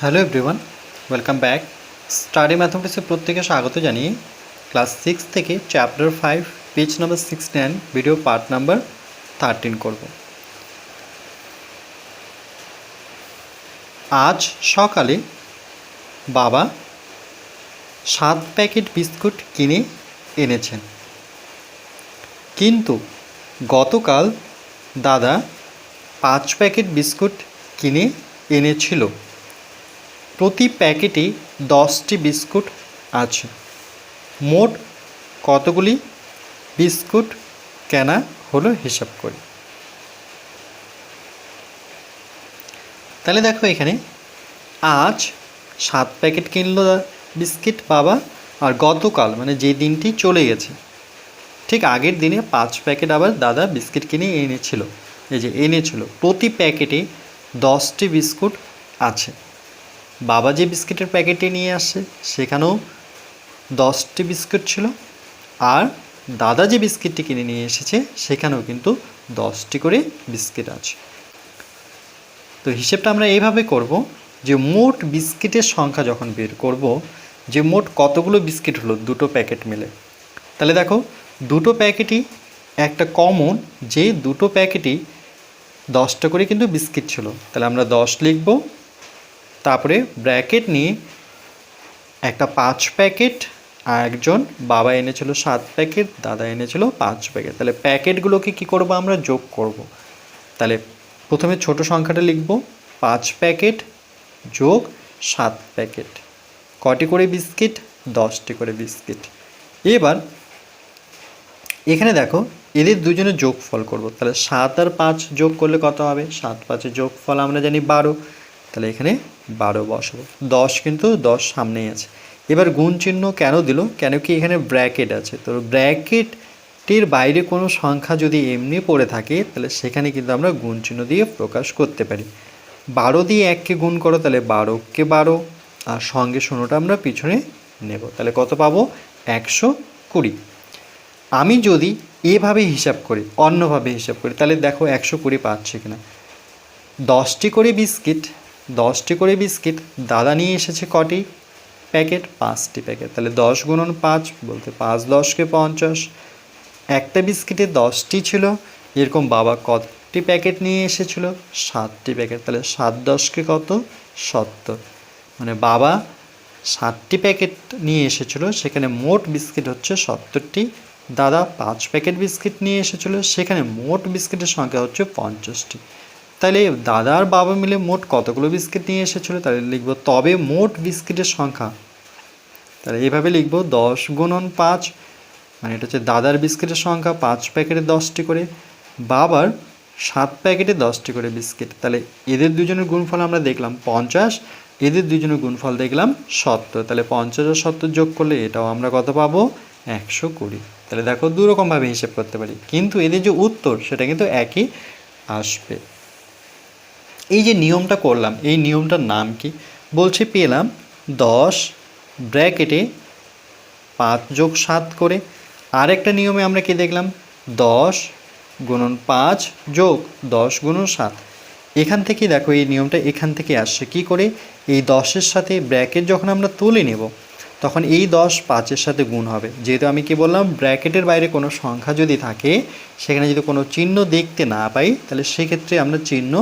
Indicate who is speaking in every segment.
Speaker 1: Hello everyone welcome back study ম্যাথমেটিক্সে প্রত্যেকে স্বাগত জানিয়ে ক্লাস সিক্স থেকে chapter five page number six ten video part number thirteen করব। আজ সকালে বাবা সাত প্যাকেট বিস্কুট কিনে এনেছেন। কিন্তু গতকাল দাদা পাঁচ প্যাকেট বিস্কুট কিনে এনেছিল। প্রতি প্যাকেটে দশটি বিস্কুট আছে। মোট কতগুলি বিস্কুট কেনা হলো হিসাব করি। তাহলে দেখো এখানে, আজ সাত প্যাকেট কিনলো বিস্কিট বাবা, আর গতকাল মানে যে দিনটি চলে গেছে, ঠিক আগের দিনে পাঁচ প্যাকেট আবার দাদা বিস্কিট কিনে এনেছিল, এই যে এনেছিল, প্রতি প্যাকেটে দশটি বিস্কুট আছে। বাবা যে বিস্কিটের প্যাকেটে নিয়ে আসছে সেখানেও দশটি বিস্কুট ছিল। আর দাদা যে বিস্কিটটি কিনে নিয়ে এসেছে, সেখানেও কিন্তু দশটি করে বিস্কিট আছে। তো হিসেবটা আমরা এইভাবে করব যে, মোট বিস্কিটের সংখ্যা যখন বের করব, যে মোট কতগুলো বিস্কিট হলো দুটো প্যাকেট মিলে। তাহলে দেখো, দুটো প্যাকেটই একটা কমন, যে দুটো প্যাকেটই দশটা করে কিন্তু বিস্কিট ছিল। তাহলে আমরা দশ লিখব তারপরে ব্র্যাকেট নিয়ে একটা পাঁচ প্যাকেট আর একজন বাবা এনেছিল সাত প্যাকেট, দাদা এনেছিল পাঁচ প্যাকেট। তাহলে প্যাকেটগুলোকে কি করব আমরা? যোগ করব। তাহলে প্রথমে ছোট সংখ্যাটা লিখব, পাঁচ প্যাকেট যোগ সাত প্যাকেট। কটি করে বিস্কিট? দশটি করে বিস্কিট। এবার এখানে দেখো, এদের দুজনের যোগফল করব। তাহলে সাত আর পাঁচ যোগ করলে কত হবে? সাত পাঁচের যোগফল আমরা জানি বারো। তাহলে এখানে বারো বসাবো। দশ কিন্তু দশ সামনেই আছে। এবার গুণ চিহ্ন কেন দিল? কেন কি এখানে ব্র্যাকেট আছে? তো ব্র্যাকেটটির বাইরে কোনো সংখ্যা যদি এমনি পড়ে থাকে, তাহলে সেখানে কিন্তু আমরা গুণ চিহ্ন দিয়ে প্রকাশ করতে পারি। বারো দিয়ে এককে গুণ করো, তাহলে বারোকে বারো। আর সঙ্গে শূন্যটা আমরা পিছনে নেব। তাহলে কত পাবো? একশো কুড়ি। আমি যদি এভাবে হিসাব করি, অন্যভাবে হিসাব করি, তাহলে দেখো একশো কুড়ি পাচ্ছি কিনা। দশটি করে বিস্কিট দশটি করে বিস্কিট, দাদা নিয়ে এসেছে কটি? প্যাকেট, পাঁচটি প্যাকেট। তাহলে দশ গুণন পাঁচ বলতে পাঁচ, দশকে পঞ্চাশ। একটা বিস্কিটে দশটি ছিল, এরকম বাবা কতটি প্যাকেট নিয়ে এসেছিল? সাতটি প্যাকেট। তাহলে সাত দশকে কত? সত্তর। মানে বাবা সাতটি প্যাকেট নিয়ে এসেছিল, সেখানে মোট বিস্কিট হচ্ছে সত্তরটি। দাদা পাঁচ প্যাকেট বিস্কিট নিয়ে এসেছিল, সেখানে মোট বিস্কিটের সংখ্যা হচ্ছে পঞ্চাশটি। তাহলে দাদা আর বাবা মিলে মোট কতগুলো বিস্কিট নিয়ে এসেছিল? তাহলে লিখব, তবে মোট বিস্কিটের সংখ্যা। তাহলে এইভাবে লিখব, দশ গুণন পাঁচ মানে এটা হচ্ছে দাদার বিস্কিটের সংখ্যা, পাঁচ প্যাকেটে দশটি করে, বাবার সাত প্যাকেটে দশটি করে বিস্কিট। তাহলে এদের দুজনের গুণফল আমরা দেখলাম পঞ্চাশ, এদের দুজনের গুণফল দেখলাম সত্তর। তাহলে পঞ্চাশ আর সত্তর যোগ করলে এটাও আমরা কত পাবো? একশো কুড়ি। তাহলে দেখো দুরকমভাবে হিসেব করতে পারি। কিন্তু এদের যে উত্তর, সেটা কিন্তু একই আসবে। এই যে নিয়মটা করলাম, এই নিয়মটার নাম কি? বলছে পেলাম দশ ব্র্যাকেটে পাঁচ যোগ সাত করে। আরেকটা নিয়মে আমরা কি দেখলাম? দশ গুণন পাঁচ যোগ দশ গুণন সাত। এখান থেকে দেখো এই নিয়মটা এখান থেকে আসছে। কি করে? এই দশের সাথে ব্র্যাকেট যখন আমরা তুলে নেব, তখন এই দশ পাঁচের সাথে গুণ হবে। যেহেতু আমি কি বললাম, ব্র্যাকেটের বাইরে কোনো সংখ্যা যদি থাকে, সেখানে যদি কোনো চিহ্ন দেখতে না পাই, তাহলে সেক্ষেত্রে আমরা চিহ্ন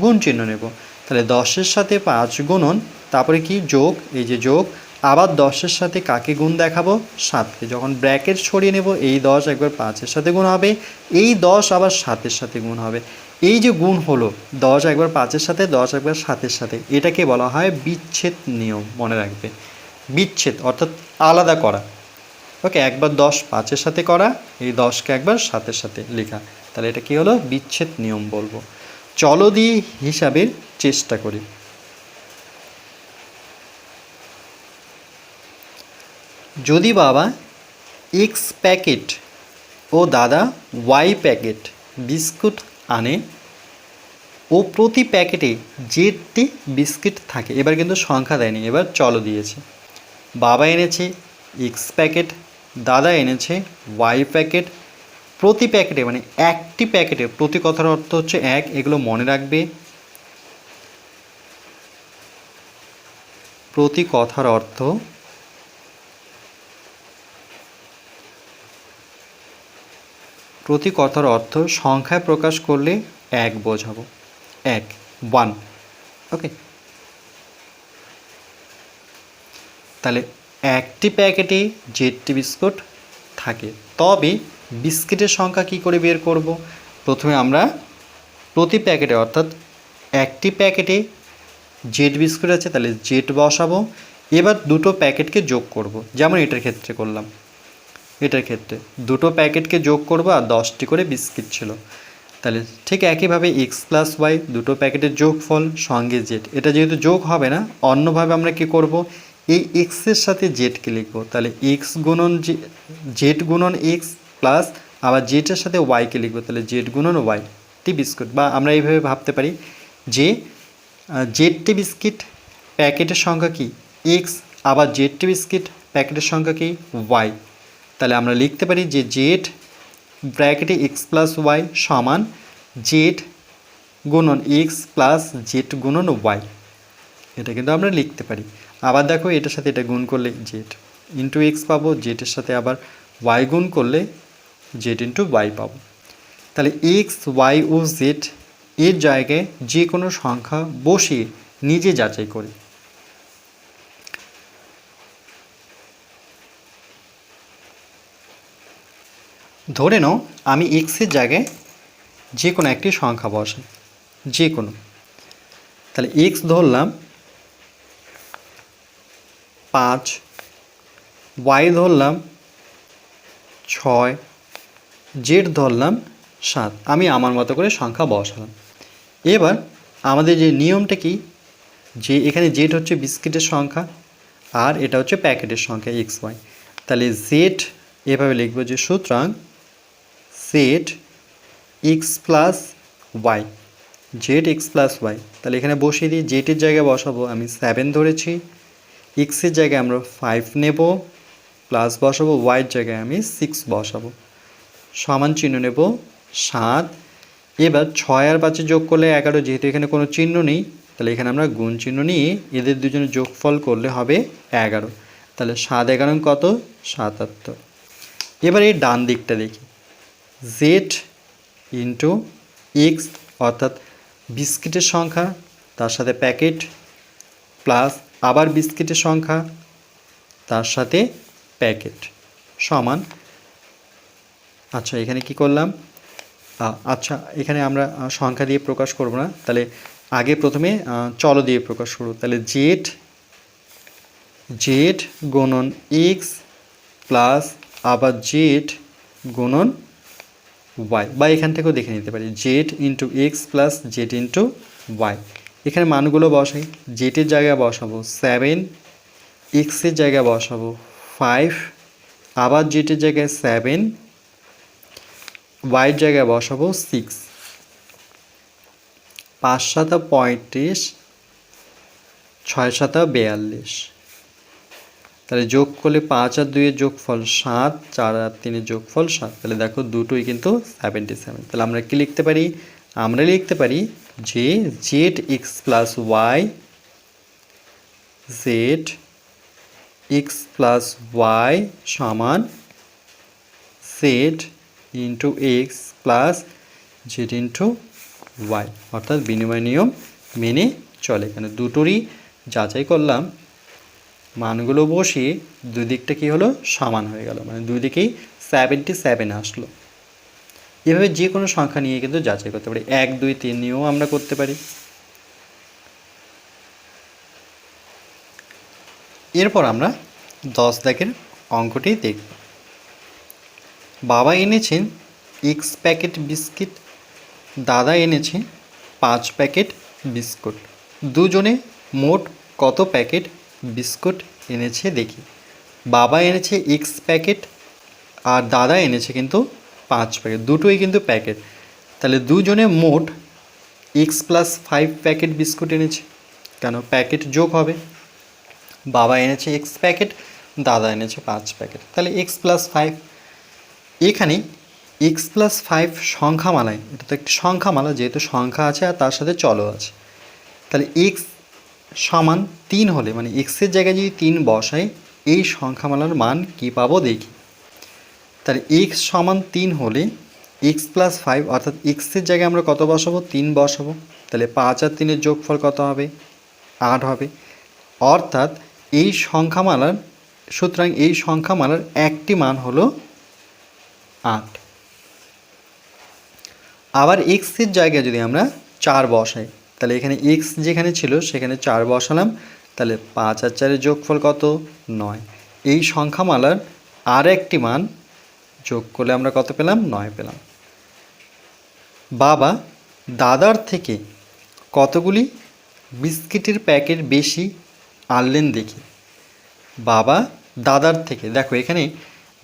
Speaker 1: গুণ চিহ্ন নেব। তাহলে দশের সাথে পাঁচ গুণন, তারপরে কি? যোগ, এই যে যোগ। আবার দশের সাথে কাকে গুণ দেখাবো? সাতকে। যখন ব্র্যাকেট ছড়িয়ে নেব, এই দশ একবার পাঁচের সাথে গুণ হবে। এই দশ আবার সাতের সাথে গুণ হবে। এই যে গুণ হলো, দশ একবার পাঁচের সাথে, দশ একবার সাতের সাথে। এটাকে বলা হয় বিচ্ছেদ নিয়ম, মনে রাখবে। বিচ্ছেদ, অর্থাৎ আলাদা করা। ওকে, একবার দশ পাঁচের সাথে করা, এই দশকে একবার সাতের সাথে লেখা। তাহলে এটা কি হলো? বিচ্ছেদ নিয়ম বলব। চলো দিয়ে হিসাবের চেষ্টা করি। যদি বাবা এক্স প্যাকেট ও দাদা ওয়াই প্যাকেট বিস্কুট আনে, ও প্রতি প্যাকেটে যেটি বিস্কিট থাকে, এবার কিন্তু সংখ্যা দেয়নি, এবার চলো দিয়েছে। বাবা এনেছে এক্স প্যাকেট দাদা এনেছে ওয়াই প্যাকেট প্রতি প্যাকেটে মানে একটি প্যাকেটে, প্রতি কথার অর্থ হচ্ছে এক, এগুলো মনে রাখবে। প্রতি কথার অর্থ প্রতি কথার অর্থ সংখ্যায় প্রকাশ করলে এক বোঝাবো। এক ওয়ান ওকে তাহলে একটি প্যাকেটে জেডটি বিস্কুট থাকে, তবে বিস্কিটের সংখ্যা কি করে বের করব? প্রথমে আমরা প্রতি প্যাকেটে, অর্থাৎ একটি প্যাকেটে জেড বিস্কুট আছে, তাহলে জেড বসাবো। এবার দুটো প্যাকেটকে যোগ করব, যেমন এটার ক্ষেত্রে করলাম। এটার ক্ষেত্রে দুটো প্যাকেটকে যোগ করব, আর দশটি করে বিস্কিট ছিল। তাহলে ঠিক একইভাবে এক্স প্লাস ওয়াই, দুটো প্যাকেটের যোগফল সঙ্গে জেড এটা যেহেতু যোগ হবে না, অন্যভাবে আমরা কি করব? এই এক্সের সাথে জেডকে লিখব। তাহলে এক্স গুণন জেড গুণন এক্স প্লাস আবার জেডের সাথে ওয়াইকে লিখব, তাহলে জেড গুণন ওয়াই টি বিস্কুট, বা আমরা এইভাবে ভাবতে পারি যে জেডটি বিস্কিট প্যাকেটের সংখ্যা কি? এক্স আবার জেডটি বিস্কিট প্যাকেটের সংখ্যা কি? ওয়াই তাহলে আমরা লিখতে পারি যে জেড ব্র্যাকেটে এক্স প্লাস ওয়াই সমান জেড গুণন এক্স প্লাস জেড গুণন ওয়াই এটা কিন্তু আমরা লিখতে পারি। আবার দেখো এটার সাথে এটা গুণ করলে জেড ইন্টু এক্স পাবো জেডের সাথে আবার ওয়াই গুণ করলে জেড ইন্টু ওয়াই পাবো। তাহলে এক্স ওয়াই ও জেড এর জায়গায় যে কোনো সংখ্যা বসিয়ে নিজে যাচাই করি। ধরে নাও আমি এক্সের জায়গায় যে কোনো একটি সংখ্যা বসাই যে কোনো তাহলে এক্স ধরলাম পাঁচ ওয়াই ধরলাম ছয় জেড ধরলাম সাত। আমি আমার মতো করে সংখ্যা বসালাম। এবার আমাদের যে নিয়মটা কি? যে এখানে জেড হচ্ছে বিস্কিটের সংখ্যা, আর এটা হচ্ছে প্যাকেটের সংখ্যা, এক্স, ওয়াই। তাহলে জেড এভাবে লিখব যে সুতরাং Z X plus Y. Z X plus Y. তাহলে এখানে বসিয়ে দিই জেটের জায়গায় বসাবো, আমি সেভেন ধরেছি। এক্সের জায়গায় আমরা ফাইভ নেব, প্লাস বসাবো, ওয়াইয়ের জায়গায় আমি সিক্স বসাবো। সমান চিহ্ন নেব সাত। এবার ছয় আর পাঁচে যোগ করলে এগারো, যেহেতু এখানে কোনো চিহ্ন নেই, তাহলে এখানে আমরা গুণ চিহ্ন নিয়ে এদের দুজনের যোগফল করলে হবে এগারো। তাহলে সাত এগারো কত? সাতাত্তর। এবার এই ডান দিকটা দেখি। জেড ইন্টু এক্স অর্থাৎ বিস্কিটের সংখ্যা, তার সাথে প্যাকেট, প্লাস আবার বিস্কিটের সংখ্যা, তার সাথে প্যাকেট, সমান আচ্ছা এখানে কি করলাম? আচ্ছা এখানে আমরা সংখ্যা দিয়ে প্রকাশ করব না। তাহলে আগে প্রথমে চলো দিয়ে প্রকাশ করব। তাহলে জেড জেড গুণন এক্স প্লাস আবার জেড গুণন ওয়াই বা এখান থেকেও দেখে নিতে পারি। Z into X plus Z into Y এখানে মানগুলো বসাই। জেটের জায়গায় বসাবো সেভেন এক্সের জায়গায় বসাবো ফাইভ আবার জেটের জায়গায় সেভেন ওয়াইয়ের জায়গায় বসাবো সিক্স পাঁচ সাতা পঁয়ত্রিশ, ছয় সাতা বেয়াল্লিশ। তাহলে যোগ করলে পাঁচ আর দুইয়ের যোগফল সাত, চার আর তিনের যোগফল সাত। তাহলে দেখো দুটোই কিন্তু সেভেন্টি সেভেন তাহলে আমরা কি লিখতে পারি? আমরা লিখতে পারি যে Z X plus Y Z X plus Y সমান Z into X plus Z into Y অর্থাৎ বিনিময় নিয়ম মেনে চলে। এখানে দুটোরই যাচাই করলাম। মানগুলো বসিয়ে দুই দিকটা কী হলো? সমান হয়ে গেল। মানে দুই দিকেই সেভেন্টি সেভেন আসলো। এভাবে যে কোনো সংখ্যা নিয়ে কিন্তু যাচাই করতে পারি। এক, দুই, তিন নিয়েও আমরা করতে পারি। এরপর আমরা দশ দাগের অঙ্কটি দেখব। বাবা এনেছেন এক্স প্যাকেট বিস্কিট দাদা এনেছে পাঁচ প্যাকেট বিস্কুট দুজনে মোট কত প্যাকেট বিস্কুট এনেছে দেখি। বাবা এনেছে এক্স প্যাকেট আর দাদা এনেছে কিন্তু পাঁচ প্যাকেট দুটোই কিন্তু প্যাকেট তাহলে দুজনে মোট X plus five packet biscuit এনেছে, কেন প্যাকেট যোগ হবে? বাবা এনেছে এক্স প্যাকেট দাদা এনেছে পাঁচ প্যাকেট তাহলে এক্স প্লাস ফাইভ এখানে এক্স প্লাস ফাইভ সংখ্যামালায়, এটা তো একটি সংখ্যামালা, যেহেতু সংখ্যা আছে আর তার সাথে চলও আছে, তাহলে এক্স সমান তিন হলে মানে এক্সের জায়গায় যদি তিন বসাই, এই সংখ্যামালার মান কী পাবো দেখি, তাহলে এক্স সমান তিন হলে এক্স প্লাস ফাইভ অর্থাৎ এক্সের জায়গায় আমরা কত বসাবো? তিন বসাবো, তাহলে পাঁচ আর তিনের যোগফল কত হবে? আট হবে, অর্থাৎ এই সংখ্যামালার, সুতরাং এই সংখ্যামালার একটি মান হলো আট। আবার এক্সের জায়গায় যদি আমরা চার বসাই, তাহলে এখানে এক্স যেখানে ছিল সেখানে চার বসালাম, তাহলে পাঁচ আর চারের যোগফল কত? নয়। এই সংখ্যামালার আর একটি মান যোগ করলে আমরা কত পেলাম? নয় পেলাম। বাবা, দাদার থেকে কতগুলি বিস্কিটের প্যাকেট বেশি আনলেন দেখি। বাবা, দাদার থেকে, দেখো এখানে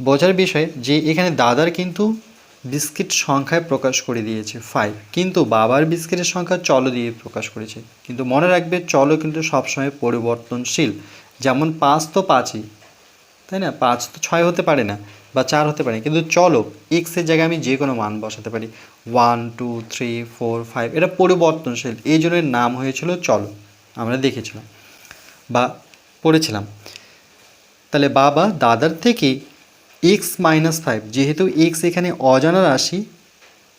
Speaker 1: বোঝার বিষয় যে এখানে দাদার কিন্তু বিস্কিট সংখ্যায় প্রকাশ করে দিয়েছে ফাইভ কিন্তু বাবার বিস্কিটের সংখ্যা চলো দিয়ে প্রকাশ করেছে। কিন্তু মনে রাখবে চলো কিন্তু সবসময় পরিবর্তনশীল। যেমন পাঁচ তো পাঁচই, তাই না? পাঁচ তো ছয় হতে পারে না বা চার হতে পারে কিন্তু চলো এক্সের জায়গায় আমি যে কোনো মান বসাতে পারি। One two three four five এটা পরিবর্তনশীল। এই জন্য এর নাম হয়েছিল চলো। আমরা দেখেছিলাম বা পড়েছিলাম। তাহলে বাবা দাদার থেকে এক্স মাইনাস ফাইভ যেহেতু এক্স এখানে অজানা রাশি,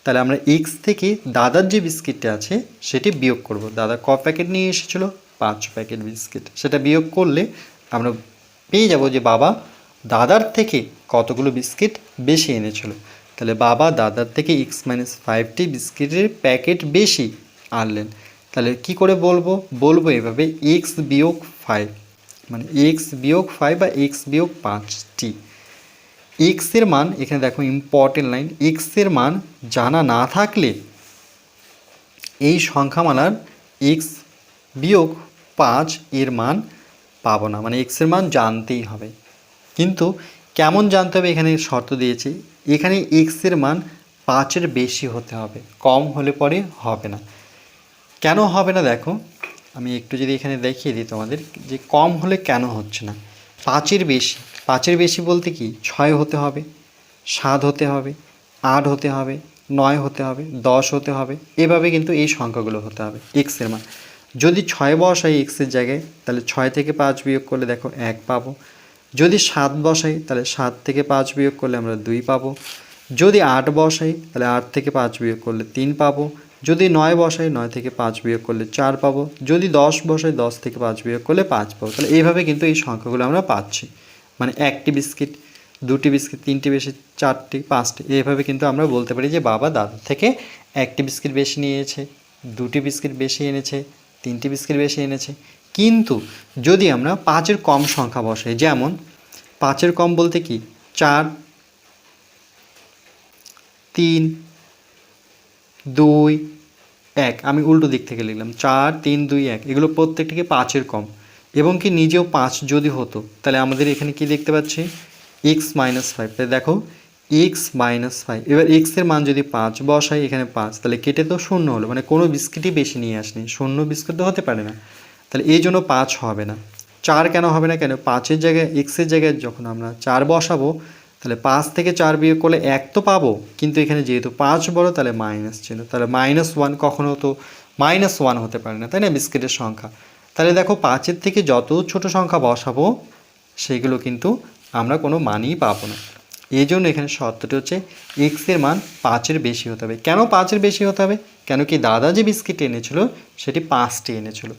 Speaker 1: তাহলে আমরা এক্স থেকে দাদার যে বিস্কিটটা আছে, সেটি বিয়োগ করব। দাদা ক প্যাকেট নিয়ে এসেছিল? পাঁচ প্যাকেট বিস্কিট। সেটা বিয়োগ করলে আমরা পেয়ে যাব যে বাবা দাদার থেকে কতগুলো বিস্কিট বেশি এনেছিল। তাহলে বাবা দাদার থেকে এক্স মাইনাস ফাইভটি বিস্কিটের প্যাকেট বেশি আনলেন। তাহলে কি করে বলব? বলব এভাবে এক্স বিয়োগ ফাইভ মানে এক্স বিয়োগ ফাইভ বা এক্স বিয়োগ পাঁচটি। এক্সের মান, এখানে দেখো ইম্পর্টেন্ট লাইন এক্সের মান জানা না থাকলে এই সংখ্যামালার এক্স বিয়োগ পাঁচ এর মান পাবো না। মানে এক্সের মান জানতেই হবে। কিন্তু কেমন জানতে হবে? এখানে শর্ত দিয়েছি। এখানে এক্সের মান পাঁচের বেশি হতে হবে। কম হলে পরে হবে না। কেন হবে না দেখো? আমি একটু যদি এখানে দেখিয়ে দিই তোমাদের, যে কম হলে কেন হচ্ছে না? পাঁচের বেশি। পাঁচের বেশি বলতে কি? ছয় হতে হবে, সাত হতে হবে, আট হতে হবে, নয় হতে হবে, দশ হতে হবে, এভাবে কিন্তু এই সংখ্যাগুলো হতে হবে এক্সের মান। যদি ছয় বসাই এক্সের জায়গায়, তাহলে ছয় থেকে পাঁচ বিয়োগ করলে দেখো এক পাবো। যদি সাত বসাই, তাহলে সাত থেকে পাঁচ বিয়োগ করলে আমরা দুই পাবো। যদি আট বসাই, তাহলে আট থেকে পাঁচ বিয়োগ করলে তিন পাবো। যদি নয় বসাই, নয় থেকে পাঁচ বিয়োগ করলে চার পাবো। যদি দশ বসাই, দশ থেকে পাঁচ বিয়োগ করলে পাঁচ পাবো। তাহলে এইভাবে কিন্তু এই সংখ্যাগুলো আমরা পাচ্ছি। মানে একটি বিস্কিট, দুটি বিস্কিট, তিনটি বেশি, চারটি, পাঁচটি, এইভাবে কিন্তু আমরা বলতে পারি যে বাবা দাদা থেকে একটি বিস্কিট বেশি নিয়েছে, দুটি বিস্কিট বেশি এনেছে, তিনটি বিস্কিট বেশি এনেছে। কিন্তু যদি আমরা পাঁচের কম সংখ্যা বসাই, যেমন পাঁচের কম বলতে কি? চার, তিন, দুই, এক। আমি উল্টো দিক থেকে লিখলাম, চার, তিন, দুই, এক। এগুলো প্রত্যেকটিকে পাঁচের কম। এবং কি নিজেও পাঁচ যদি হতো, তাহলে আমাদের এখানে কি দেখতে পাচ্ছি? এক্স মাইনাস ফাইভ তাহলে দেখো এক্স মাইনাস ফাইভ এবার এক্সের মান যদি পাঁচ বসাই এখানে পাঁচ, তাহলে কেটে তো শূন্য হলো। মানে কোনো বিস্কিটই বেশি নিয়ে আসনি। শূন্য বিস্কিট তো হতে পারে না। তাহলে এই জন্য পাঁচ হবে না। চার কেন হবে না কেন? পাঁচের জায়গায় এক্সের জায়গায় যখন আমরা চার বসাবো, তাহলে পাঁচ থেকে চার বিয়োগ করলে এক তো পাবো। কিন্তু এখানে যেহেতু পাঁচ বড়, তাহলে মাইনাস ছিল তাহলে মাইনাস ওয়ান কখনও তো মাইনাস ওয়ান হতে পারে না। তাই না? বিস্কিটের সংখ্যা। তাহলে দেখো পাঁচের থেকে যত ছোট সংখ্যা বসাবো, সেগুলো কিন্তু আমরা কোনো মানই পাবো না। এই জন্য এখানে শর্তটি হচ্ছে এক্সের মান পাঁচের বেশি হতে হবে। কেন পাঁচের বেশি হতে হবে? কেন কি দাদা যে বিস্কিট এনেছিল, সেটি পাঁচটি এনেছিল।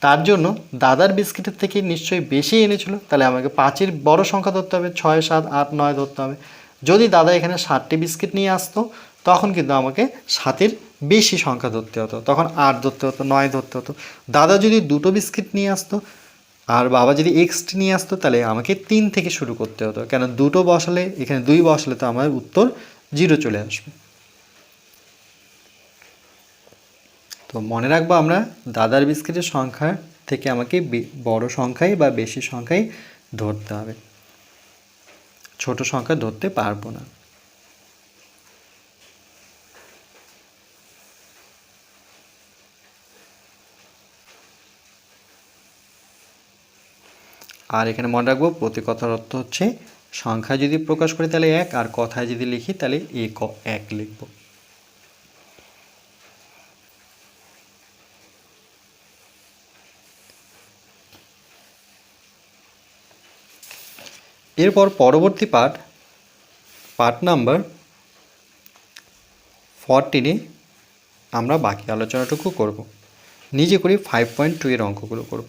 Speaker 1: তার জন্য দাদার বিস্কিটের থেকে নিশ্চয়ই বেশি এনেছিল, তাহলে আমাকে পাঁচের বড় সংখ্যা ধরতে হবে, ছয়, সাত, আট, নয় ধরতে হবে। যদি দাদা এখানে ষাটটি বিস্কিট নিয়ে আসতো, তখন কিন্তু আমাকে সাতের বেশি সংখ্যা ধরতে হতো, তখন আট ধরতে হতো, নয় ধরতে হতো। দাদা যদি দুটো বিস্কিট নিয়ে আসতো, আর বাবা যদি এক্সটি নিয়ে আসতো, তাহলে আমাকে তিন থেকে শুরু করতে হতো। কেন দুটো বসালে, এখানে দুই বসালে তো আমার উত্তর জিরো চলে আসবে। তো মনে রাখব আমরা, দাদার বিস্কিটের সংখ্যা থেকে আমাকে বড় সংখ্যায় বা বেশি সংখ্যায় ধরতে হবে। ছোট সংখ্যা ধরতে পারব না। আর এখানে মনে রাখব প্রতি কথার অর্থ হচ্ছে, সংখ্যা যদি প্রকাশ করি তাহলে এক, আর কথায় যদি লিখি তাহলে এক এক লিখব। এরপর পরবর্তী পাঠ পার্ট নাম্বার ফরটিনে আমরা বাকি আলোচনাটুকু করব। নিজে করি ফাইভ পয়েন্ট টু এর অঙ্কগুলো করব।